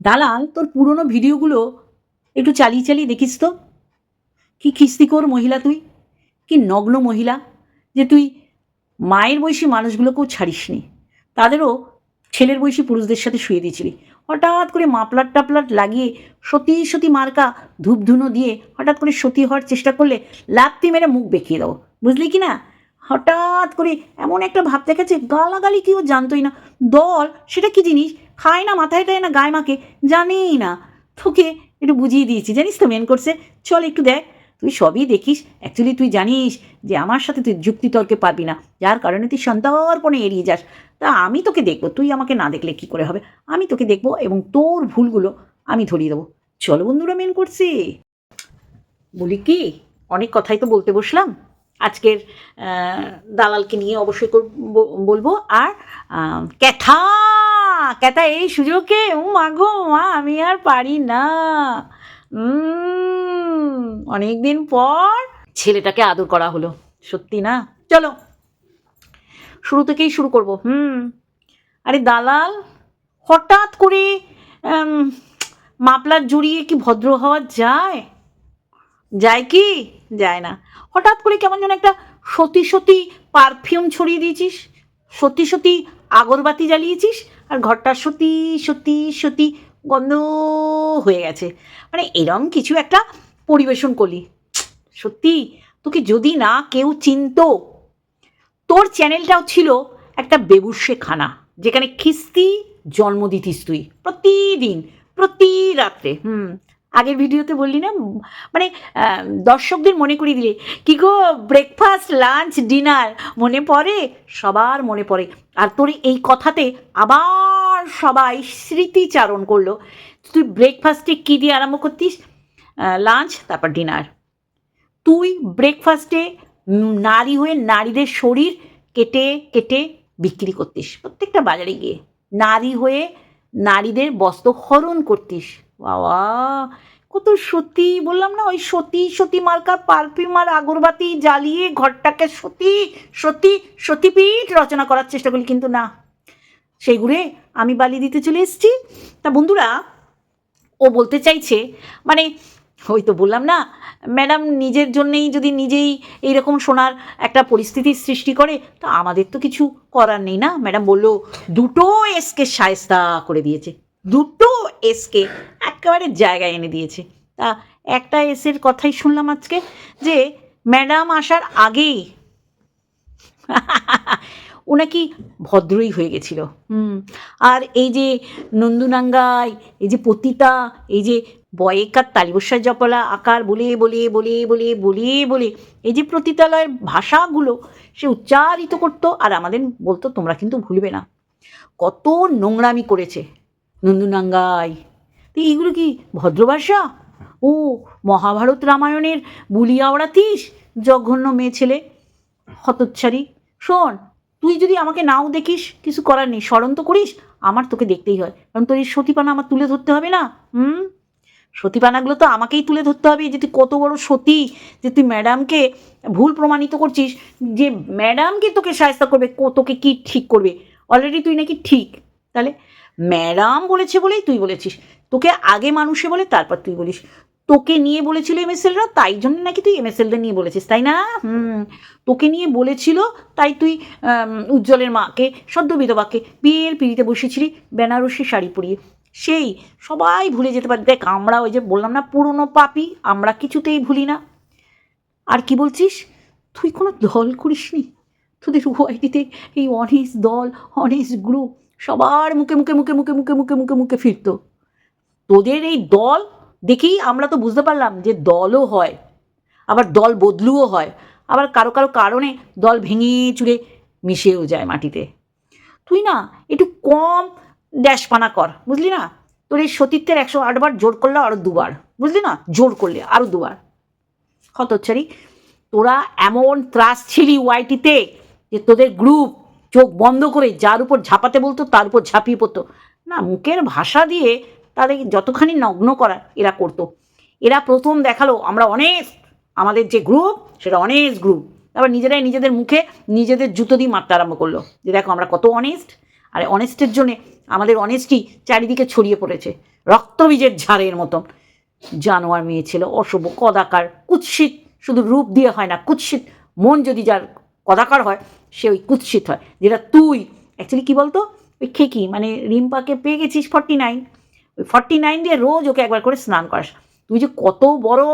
দালাল, তোর পুরনো ভিডিওগুলো একটু চালিয়ে চালিয়ে দেখিস তো। কি খিস্তিকর মহিলা তুই, কি নগ্ন মহিলা, যে তুই মায়ের বয়সী মানুষগুলোকেও ছাড়িসনি। তাদেরও ছেলের বয়সী পুরুষদের সাথে শুয়ে দিয়েছিলি। হঠাৎ করে মাপলাট টাপলাট লাগিয়ে সতী সতী মার্কা ধূপধুনো দিয়ে হঠাৎ করে সতী হওয়ার চেষ্টা করলে লাত্তি মেরে মুখ বেঁকিয়ে দাও। বুঝলি কি না? হঠাৎ করে এমন একটা ভাব দেখাচ্ছে, গালাগালি কেউ জানতোই না। দল, সেটা কি জিনিস? খায় না, মাথায় দেয় না, গায়ে মাকে জানেই না। তোকে একটু বুঝিয়ে দিয়েছি, জানিস তো মেন করছে চল একটু দেখ, তুই সবই দেখিস। অ্যাকচুয়ালি তুই জানিস যে আমার সাথে তুই যুক্তিতর্কে পারবি না, যার কারণে তুই সন্তর্পণে এড়িয়ে যাস। তা আমি তোকে দেখব, তুই আমাকে না দেখলে কি করে হবে? আমি তোকে দেখব এবং তোর ভুলগুলো আমি ধরিয়ে দেবো। চলো বন্ধুরা মেন করছি বলি কি, অনেক কথাই তো বলতে বসলাম। আজকের দালালকে নিয়ে অবশ্যই বলব। আর ক্যাথা ক্যাথা এই সুযোগে ও মাগো মা, আমি আর পারি না। অনেক দিন পর ছেলেটাকে আদর করা হলো, সত্যি না? চলো, শুরু থেকেই শুরু করব, হুম। আরে, দালাল, হঠাৎ করে মাপলার জড়িয়ে কি ভদ্র হওয়া যায়? যায় কি? যায় না। হঠাৎ করে কেমন যেন একটা সতী সতী পারফিউম ছড়িয়ে দিয়েছিস, সতী সতী আগরবাতি জ্বালিয়েছিস আর ঘরটা সত্যি সত্যি সত্যি গন্ধ হয়ে গেছে। মানে এরম কিছু একটা পরিবেশন করলি। সত্যি? তোকে যদি না কেউ চিনত, তোর চ্যানেলটাও ছিল একটা বেবুসে খানা, যেখানে খিস্তি জন্ম দিতিস তুই, প্রতিদিন, প্রতি রাত্রে। হুম আগের ভিডিওতে বললি না মানে দর্শকদের মনে করিয়ে দিলে, কি গো ব্রেকফাস্ট লাঞ্চ ডিনার মনে পড়ে? সবার মনে পড়ে। আর তোর এই কথাতে আবার সবাই স্মৃতিচারণ করল। তুই ব্রেকফাস্টে কী দিয়ে আরম্ভ করতিস? লাঞ্চ তারপর ডিনার তুই ব্রেকফাস্টে নারী হয়ে নারীদের শরীর কেটে কেটে বিক্রি করতিস, প্রত্যেকটা বাজারে গিয়ে। নারী হয়ে নারীদের বস্ত্র হরণ করতিস। বাবা কত সতী, বললাম না ওই সতী সতী মার্কার পারফিউম আর আগরবাতি জ্বালিয়ে ঘরটাকে সতী সতী, সতীপীঠ রচনা করার চেষ্টা করি, কিন্তু না। সেইগুলো আমি বালি দিতে চলে এসেছি। তা বন্ধুরা, ও বলতে চাইছে মানে ওই তো বললাম না, ম্যাডাম নিজের জন্যেই যদি নিজেই এইরকম শোনার একটা পরিস্থিতির সৃষ্টি করে, তা আমাদের তো কিছু করার নেই না? ম্যাডাম বলল, দুটো এসকে সায়স্তা করে দিয়েছে। দুটো এসকে একেবারে জায়গায় এনে দিয়েছে। তা একটা এসের কথাই শুনলাম আজকে যে ম্যাডাম আসার আগেই ও নাকি ভদ্রই হয়ে গেছিল। হুম, আর এই যে নন্দুনাঙ্গাই এই যে পতিতা, এই যে বয়েকার তালিবস্যার জপলা আকার বলে বলে বলে বলে বলে বলে এই যে প্রতিতালয়ের ভাষাগুলো সে উচ্চারিত করতো, আর আমাদের বলতো, তোমরা কিন্তু ভুলবে না। কত নোংরামি করেছে। নন্দুনাঙ্গাই। তো এইগুলো কি ভদ্রভাষা? ও, মহাভারত রামায়ণের বুলি আওড়াতিস জঘন্য মেয়ে ছেলে, হতচ্ছারি। শোন, তুই যদি আমাকে নাও দেখিস, কিছু করার নেই, স্মরণ তো করিস, আমার তোকে দেখতেই হয়। কারণ তোর এই সতীপানা আমার তুলে ধরতে হবে না? হুম? সতীপানাগুলো তো আমাকেই তুলে ধরতে হবে যে তুই কত বড় সতী, যে তুই ম্যাডামকে ভুল প্রমাণিত করছিস, যে ম্যাডামকে তোকে সাহায্য করবে তোকে কি ঠিক করবে? অলরেডি তুই নাকি ঠিক। তাহলে ম্যাডাম বলেছে বলেই তুই বলেছিস। তোকে আগে মানুষে বলে, তারপর তুই বলিস। তোকে নিয়ে বলেছিল এমএসএলরা তাই জন্য নাকি তুই এম এমএসএলদের নিয়ে বলেছিস, তাই না? হুম। তোকে নিয়ে বলেছিল, তাই তুই উজ্জ্বলের মাকে, সদ্য বিধবাকে বিয়ের পিড়িতে বসেছিলি বেনারসি শাড়ি পরিয়ে। সেই সবাই ভুলে যেতে পারে। দেখ, আমরা ওই যে বললাম না, পুরনো পাপি, আমরা কিছুতেই ভুলি না। আর কি বলছিস? তুই কোনো দল করিসনি? তোদের ওয়াইটিতে এই অনেস দল অনেস গ্রুপ সবার মুখে মুখে মুখে মুখে মুখে মুখে মুখে মুখে ফিরতো। তোদের এই দল দেখেই আমরা তো বুঝতে পারলাম যে দলও হয়, আবার দল বদলুও হয়, আবার কারও কারও কারণে দল ভেঙে চুরে মিশেও যায় মাটিতে। তুই না একটু কম ড্যাশপানা কর, বুঝলি না? তোর এই সতীত্বের একশো আটবার জোর করলে আরও দুবার, বুঝলি না? জোর করলে আরও দুবার। হতচ্ছারি তোরা এমন ত্রাস ছিলি ওয়াইটিতে যে তোদের গ্রুপ চোখ বন্ধ করে যার উপর ঝাঁপাতে বলতো, তার উপর ঝাঁপিয়ে পড়তো। না, মুখের ভাষা দিয়ে তাদের যতখানি নগ্ন করা এরা করতো। এরা প্রথম দেখাল আমরা অনেক আমাদের যে গ্রুপ সেটা অনেক গ্রুপ তারপর নিজেরাই নিজেদের মুখে নিজেদের জুতো দিয়ে মারতে আরম্ভ করল। যে দেখো আমরা কত অনেস্ট আর অনেস্টের জন্যে আমাদের অনেস্টি চারিদিকে ছড়িয়ে পড়েছে। রক্তবীজের ঝাড়ের মতন। জানোয়ার মেয়ে ছিল, অশুভ, কদাকার, কুৎসিত। শুধু রূপ দিয়ে হয় না, কুৎসিত। মন যদি যার কদাকার হয় সে ওই কুৎসিত হয়। যেটা তুই অ্যাকচুয়ালি কী বলতো? ওই খেকি মানে রিম্পাকে পেয়ে গেছিস ফর্টি নাইন ওই ফর্টি নাইন দিয়ে রোজ ওকে একবার করে স্নান করাস। তুই যে কত বড়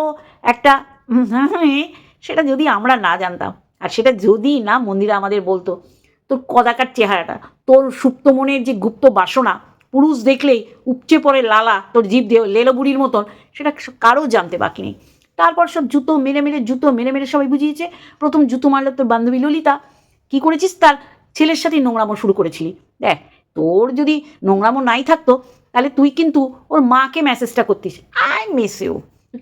একটা, সেটা যদি আমরা না জানতাম। আর সেটা যদি না মন্দিরা আমাদের বলতো, তোর কদাকার চেহারাটা, তোর সুপ্ত মনের যে গুপ্ত বাসনা, পুরুষ দেখলেই উপচে পড়ে লালা, তোর জীব দেহ লেলো বুড়ির মতন, সেটা কারও জানতে বাকি নেই। তারপর সব জুতো মেরে মেরে, জুতো মেরে মেরে সবাই বুঝিয়েছে। প্রথম জুতো মারলো তোর বান্ধবী ললিতা কী করেছিস? তার ছেলের সাথে নোংরামো শুরু করেছিলি। দেখ, তোর যদি নোংরামো নাই থাকতো, তাহলে তুই কিন্তু ওর মাকে মেসেজটা করতিস। আই মিস ইউ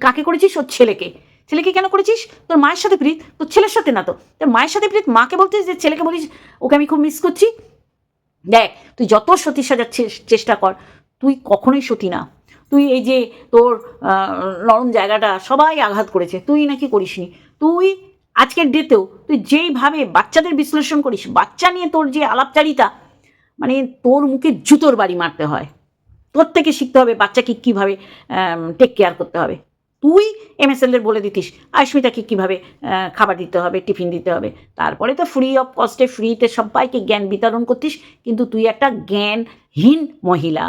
কাকে করেছিস? ওর ছেলেকে। ছেলেকে কেন করেছিস? তোর মায়ের সাথে প্রীত, তোর ছেলের সাথে না তো। তোর মায়ের সাথে প্রীত, মাকে বলতিস যে, ছেলেকে বলিস, ওকে আমি খুব মিস করছি। দেখ, তুই যত সতী সাজার চেষ্টা কর, তুই কখনোই সতী না। তুই এই যে তোর নরম জায়গাটা সবাই আঘাত করেছে, তুই নাকি করিসনি। তুই আজকের ডেতেও তুই যেইভাবে বাচ্চাদের বিশ্লেষণ করিস, বাচ্চা নিয়ে তোর যে আলাপচারিতা মানে তোর মুখে জুতোর বাড়ি মারতে হয়। তোর থেকে শিখতে হবে বাচ্চাকে কীভাবে টেক কেয়ার করতে হবে। তুই এমএসএলদের বলে দিতিস আয়স্মিতাকে কীভাবে খাবার দিতে হবে, টিফিন দিতে হবে। তারপরে তো ফ্রি অফ কস্টে ফ্রিতে সবাইকে জ্ঞান বিতরণ করতিস, কিন্তু তুই একটা জ্ঞানহীন মহিলা।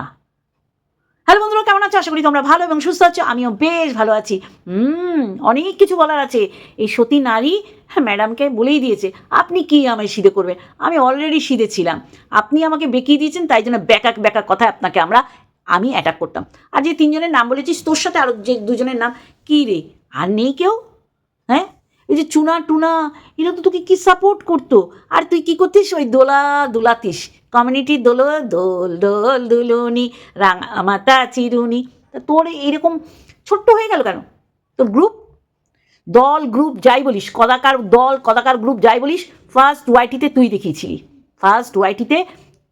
হ্যালো বন্ধুরা কেমন আছো? আশা করি তোমরা ভালো এবং সুস্থ আছো। আমিও বেশ ভালো আছি। হুম অনেক কিছু বলার আছে। এই সতী নারী হ্যাঁ, ম্যাডামকে বলেই দিয়েছে আপনি কি আমায় সিধে করবেন? আমি অলরেডি সিধে ছিলাম। আপনি আমাকে বেঁকিয়ে দিয়েছেন তাই জন্য ব্যাকাক ব্যাকাক কথা আপনাকে আমরা আমি অ্যাটাক করতাম। আর যে তিনজনের নাম বলেছিস তোর সাথে আরও যে দুজনের নাম কী রে? আর নেই কেউ? হ্যাঁ? এই যে চুনা টুনা এরা তো তোকে কি সাপোর্ট করতো? আর তুই কি করতিস? ওই দোলা দুলাতিস। কমিউনিটি দোলো, দোল দোল দুলুনি, রাঙা মাতা চিরুনি। তা তোর এরকম ছোট্ট হয়ে গেল কেন? তোর গ্রুপ দল গ্রুপ যাই বলিস, কদাকার দল, কদাকার গ্রুপ যাই বলিস ফার্স্ট ওয়াইটিতে তুই দেখিয়েছিলি। ফার্স্ট ওয়াইটিতে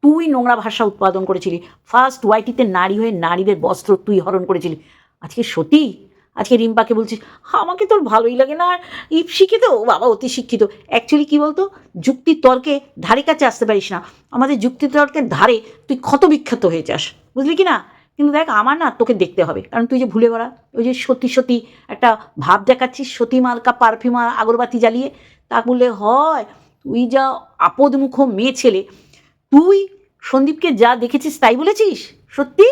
তুই নোংরা ভাষা উৎপাদন করেছিলি। ফার্স্ট ওয়াইটিতে নারী হয়ে নারীদের বস্ত্র তুই হরণ করেছিলি। আজকে সত্যি আজকে রিম্পাকে বলছিস আমাকে তোর ভালোই লাগে না, আর ইপ শিক্ষিত বাবা অতি শিক্ষিত। অ্যাকচুয়ালি কী বলতো, যুক্তির তর্কে ধারে কাছে আসতে পারিস না। আমাদের যুক্তির তর্কের ধারে তুই ক্ষত বিখ্যাত হয়ে যাস, বুঝলি কি না? কিন্তু দেখ, আমার না তোকে দেখতে হবে, কারণ তুই যে ভুলে বেড়া ওই যে সত্যি সত্যি একটা ভাব দেখাচ্ছিস, সতী মার্কা, পারফিউম আর আগরবাতি জ্বালিয়ে তা বললে, হয়, তুই যা আপদমুখ মেয়ে ছেলে, তুই সন্দীপকে যা দেখেছিস তাই বলেছিস? সত্যি?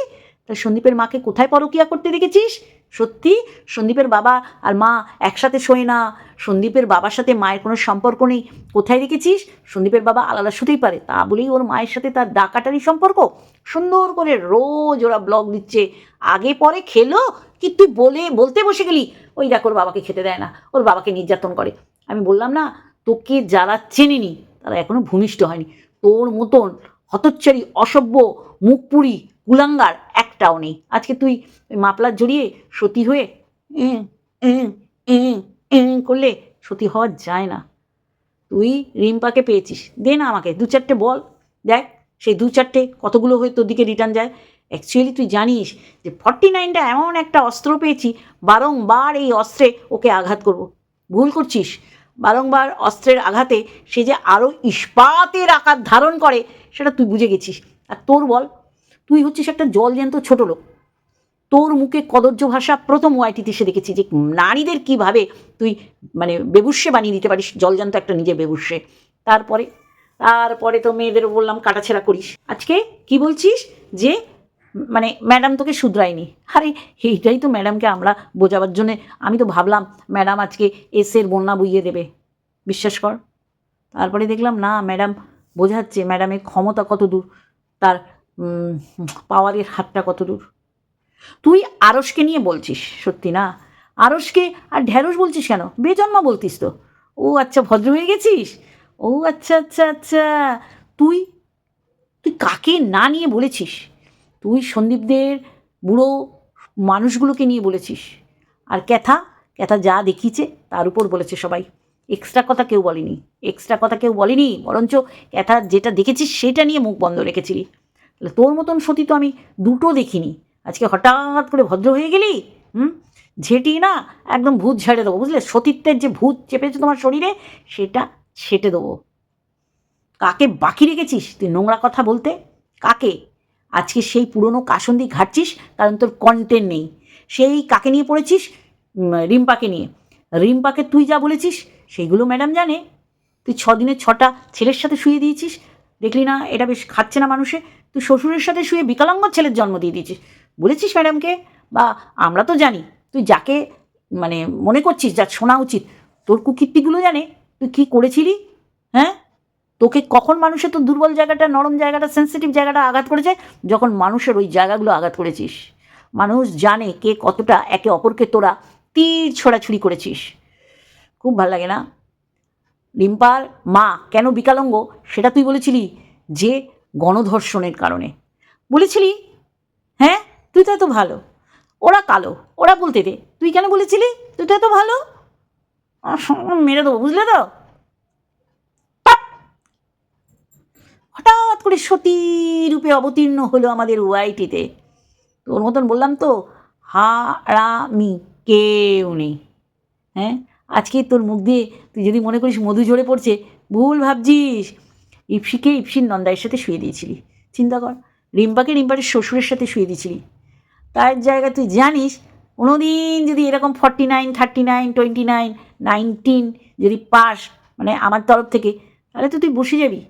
তা সন্দীপের মাকে কোথায় পরকিয়া করতে দেখেছিস? সত্যি? সন্দীপের বাবা আর মা একসাথে শোয় না। সন্দীপের বাবার সাথে মায়ের কোনো সম্পর্ক নেই। কোথায় রেখেছিস সন্দীপের বাবা আলাদা শুতেই পারে। তা বলেই ওর মায়ের সাথে তার ডাকাটারি সম্পর্ক সুন্দর করে রোজ ওরা ব্লগ দিচ্ছে। আগে পরে খেলো, কি তুই বলে, বলতে বসে গেলি? ওই দেখ, ওর বাবাকে খেতে দেয় না। ওর বাবাকে নির্যাতন করে। আমি বললাম, না, তোকে যারা চেনেনি, তারা এখনও ভূমিষ্ঠ হয়নি। তোর মতন হতচ্ছারি, অসভ্য, মুখপুরি, কুলাঙ্গার একটাও নেই। আজকে তুই মাপলার জড়িয়ে সতী হয়ে করলে সতী হওয়া যায় না। তুই রিম্পাকে পেয়েছিস। দে না আমাকে, দু চারটে বল। দেখ, সেই দু চারটে কতগুলো হয়ে তোর দিকে রিটার্ন যায়। অ্যাকচুয়ালি তুই জানিস যে ফর্টি নাইনটা এমন একটা অস্ত্র পেয়েছি, বারংবার এই অস্ত্রে ওকে আঘাত করব। ভুল করছিস। বারংবার অস্ত্রের আঘাতে সে যে আরও ইস্পাতের আকার ধারণ করে, সেটা তুই বুঝে গেছিস। আর তোর বল তুই হচ্ছিস একটা জল জ্যান্ত ছোট লোক। তোর মুখে কদর্য ভাষা প্রথম ওয়াইটিতে সে দেখেছি যে নারীদের কীভাবে তুই মানে বেবুসে বানিয়ে দিতে পারিস জলজান্ত একটা নিজে বেবুসে। তারপরে তারপরে তো মেয়েদের বললাম, কাটাছেড়া করিস। আজকে কি বলছিস? যে মানে ম্যাডাম তোকে শুধরায়নি। আরে, এইটাই তো ম্যাডামকে আমরা বোঝাবার জন্যে। আমি তো ভাবলাম, ম্যাডাম আজকে এসের বন্যা বইয়ে দেবে। বিশ্বাস কর। তারপরে দেখলাম, না, ম্যাডাম বোঝাচ্ছে, ম্যাডামের ক্ষমতা কত দূর। তার পাওয়ারের হাতটা কত দূর? তুই আরসকে নিয়ে বলছিস, সত্যি না? আরসকে আর ঢ্যাঁড়স বলছিস কেন? বেজন্মা বলতিস তো। ও আচ্ছা ভদ্র হয়ে গেছিস? ও আচ্ছা আচ্ছা আচ্ছা। তুই তুই কাকে না নিয়ে বলেছিস? তুই সন্দীপদের বুড়ো মানুষগুলোকে নিয়ে বলেছিস। আর ক্যাথা ক্যাথা যা দেখিয়েছে তার উপর বলেছে সবাই। এক্সট্রা কথা কেউ বলেনি। এক্সট্রা কথা কেউ বলেনি, বরঞ্চ ক্যাথা যেটা দেখেছিস সেটা নিয়ে মুখ বন্ধ রেখেছিলি। তাহলে তোর মতন সতী তো আমি দুটো দেখিনি। আজকে হঠাৎ করে ভদ্র হয়ে গেলি, হুম? ঝেঁটি না, একদম ভূত ঝেড়ে দেবো, বুঝলে? সতীত্বের যে ভূত চেপেছে তোমার শরীরে, সেটা ছেটে দেবো। কাকে বাকি রেখেছিস তুই নোংরা কথা বলতে? কাকে? আজকে সেই পুরনো কাসন্দি ঘাটছিস, কারণ তোর কন্টেন্ট নেই। সেই কাকে নিয়ে পড়েছিস? রিম্পাকে নিয়ে। রিম্পাকে তুই যা বলেছিস, সেইগুলো ম্যাডাম জানে। তুই ছ দিনে ছটা ছেলের সাথে শুয়ে দিয়েছিস দেখলি না, এটা বেশ খাচ্ছে না মানুষে। তুই শ্বশুরের সাথে শুয়ে বিকলাঙ্গ ছেলের জন্ম দিয়ে দিয়েছিস। বলেছিস ম্যাডামকে? বা আমরা তো জানি, তুই যাকে মানে মনে করছিস, যা শোনা উচিত, তোর কুকীর্তিগুলো জানে, তুই কী করেছিলি? হ্যাঁ? তোকে কখন মানুষের তো দুর্বল জায়গাটা, নরম জায়গাটা সেন্সিটিভ জায়গাটা আঘাত করেছে? যখন মানুষের ওই জায়গাগুলো আঘাত করেছিস। মানুষ জানে কে কতটা একে অপরকে তোরা তীর ছোড়াছুড়ি করেছিস। খুব ভালো লাগে না? রিম্পার মা, কেন বিকালঙ্গ? সেটা তুই বলেছিলি যে গণধর্ষণের কারণে। বলেছিলি? হ্যাঁ? তুই তো এত ভালো। ওরা কালো। ওরা বলতে দে। তুই কেন বলেছিলি? তুই তো এত ভালো। মেরে দেবো, বুঝলে তো! হঠাৎ করে সতী রূপে অবতীর্ণ হলো আমাদের ওয়াইটিতে। তোর মতন বললাম তো, হারামি কেউ নেই। হ্যাঁ? আজকে তোর মুখ দিয়ে তুই যদি মনে করিস মধু ঝরে পড়ছে, ভুল ভাবছিস। ইপসিকে ইপসির নন্দাইয়ের সাথে শুয়ে দিয়েছিলি। চিন্তা কর, রিম্পাকে রিম্পারের শ্বশুরের সাথে শুয়ে দিয়েছিলি। তার জায়গা তুই জানিস, কোনোদিন যদি এরকম forty nine thirty nine twenty nine nineteen যদি পাস মানে আমার তরফ থেকে, তাহলে তো তুই বসে যাবি।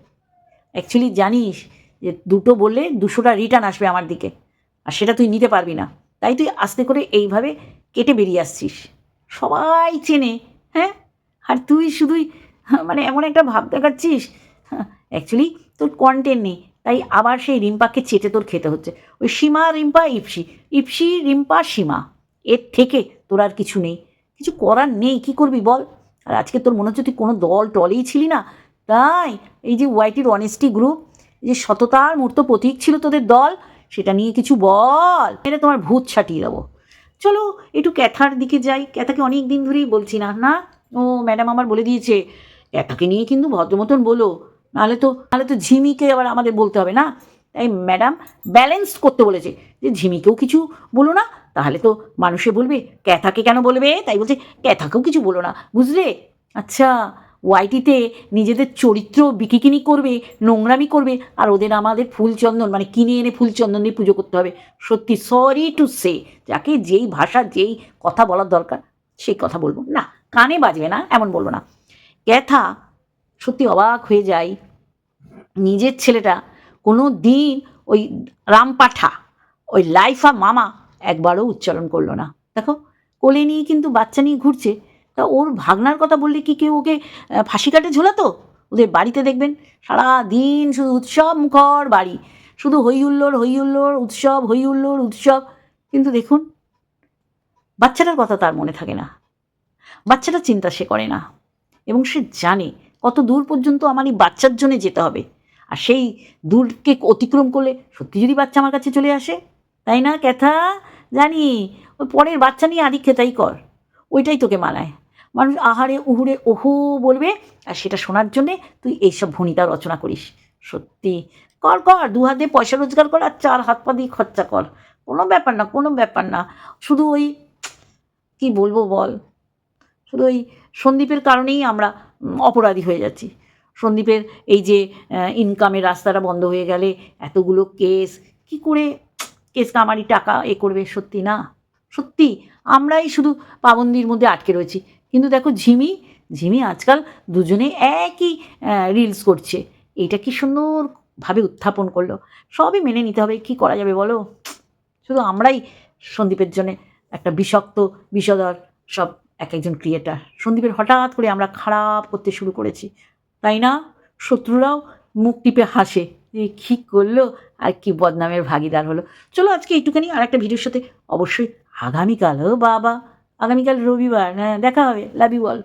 অ্যাকচুয়ালি জানিস যে দুটো বললে দুশোটা রিটার্ন আসবে আমার দিকে, আর সেটা তুই নিতে পারবি না। তাই তুই আস্তে করে এইভাবে কেটে বেরিয়ে আসছিস। সবাই চেনে হ্যাঁ? আর তুই শুধুই হ্যাঁ, মানে এমন একটা ভাব দেখাচ্ছিস অ্যাকচুয়ালি তোর কন্টেন্ট নেই তাই আবার সেই রিম্পাকে চেটে তোর খেতে হচ্ছে। ওই সীমা রিম্পা ইপসি ইপসি রিম্পা সীমা এর থেকে তোর আর কিছু নেই। কিছু করার নেই কি করবি বল? আর আজকে তোর মনে হচ্ছে তুই কোনো দল টলেই ছিলি না? তাই এই যে ওয়াইটির অনেস্টি গ্রুপ যে সততার মূর্ত প্রতীক ছিল তোদের দল সেটা নিয়ে কিছু বল। এটা তোমার ভূত ছাটিয়ে দেবো। চলো একটু ক্যাথার দিকে যাই। ক্যাথাকে অনেক দিন ধরেই বলছি, না না, ও ম্যাডাম আমার বলে দিয়েছে, ক্যাথাকে নিয়ে কিন্তু ভদ্রমতন বলো। নাহলে তো নাহলে তো ঝিমিকে আবার আমাদের বলতে হবে, না? তাই ম্যাডাম ব্যালেন্স করতে বলেছে যে, ঝিমিকেও কিছু বলো না, তাহলে তো মানুষে বলবে, ক্যাথাকে কেন বলবে? তাই বলছে, ক্যাথাকেও কিছু বলো না, বুঝলে? আচ্ছা ওয়াইটিতে নিজেদের চরিত্র বিকিকিনি করবে, নোংরামি করবে, আর ওদের আমাদের ফুলচন্দন মানে কিনে এনে ফুলচন্দন দিয়ে পুজো করতে হবে। সত্যি সরি টু সে যাকে যেই ভাষা, যেই কথা বলার দরকার সেই কথা বলব। না, কানে বাজবে না, এমন বলব না। ক্যাথা সত্যি অবাক হয়ে যায়, নিজের ছেলেটা কোনো দিন ওই রামপাঠা, ওই লাইফা মামা একবারও উচ্চারণ করল না। দেখো, কোলে নিয়ে কিন্তু বাচ্চা নিয়ে ঘুরছে তা ওর ভাগনার কথা বললে কি কেউ ওকে ফাঁসি কাটে ঝোলাতো? ওদের বাড়িতে দেখবেন সারা দিন শুধু উৎসব মুখর বাড়ি। শুধু হই হুল্লোড় হই হুল্লোড় উৎসব হই হুল্লোড় উৎসব। কিন্তু দেখুন, বাচ্চাটার কথা তার মনে থাকে না। বাচ্চাটা চিন্তা সে করে না। এবং সে জানে, কত দূর পর্যন্ত আমার এই বাচ্চার জন্য যেতে হবে। আর সেই দূরকে অতিক্রম করলে সত্যি যদি বাচ্চা আমার কাছে চলে আসে, তাই না, ক্যাথা? জানি, ওই পরের বাচ্চা নিয়ে আদিক খেতাই কর। ওইটাই তোকে মানায়। মানুষ আহারে, উহুরে, ওহো বলবে, আর সেটা শোনার জন্যে তুই এইসব ভনিতা রচনা করিস। সত্যি। কর কর, দু হাতে পয়সা রোজগার কর আর চার হাত পা দিয়ে খরচা কর। কোনো ব্যাপার না, কোনো ব্যাপার না। শুধু ওই, কি বলব বল? শুধু ওই সন্দীপের কারণেই আমরা অপরাধী হয়ে যাচ্ছি। সন্দীপের এই যে ইনকামের রাস্তাটা বন্ধ হয়ে গেলে, এতগুলো কেস কি করে কেস কামারি টাকা এ করবে? সত্যি না? সত্যি। আমরাই শুধু পাবন্দির মধ্যে আটকে রয়েছি। কিন্তু দেখো ঝিমি ঝিমি আজকাল দুজনে একই রিলস করছে। এইটা কি সুন্দরভাবে উত্থাপন করল? সবই মেনে নিতে হবে। কি করা যাবে বলো? শুধু আমরাই সন্দীপের জন্যে একটা বিষাক্ত বিষধর সব এক একজন ক্রিয়েটার সন্দীপের হঠাৎ করে আমরা খারাপ করতে শুরু করেছি। তাই না? শত্রুরাও মুখ টিপে হাসে যে কী করল আর কি বদনামের ভাগিদার হলো। চলো আজকে একটুখানি আর একটা ভিডিওর সাথে অবশ্যই আগামীকাল বাবা। আগামীকাল রবিবার হ্যাঁ দেখা হবে। Love you all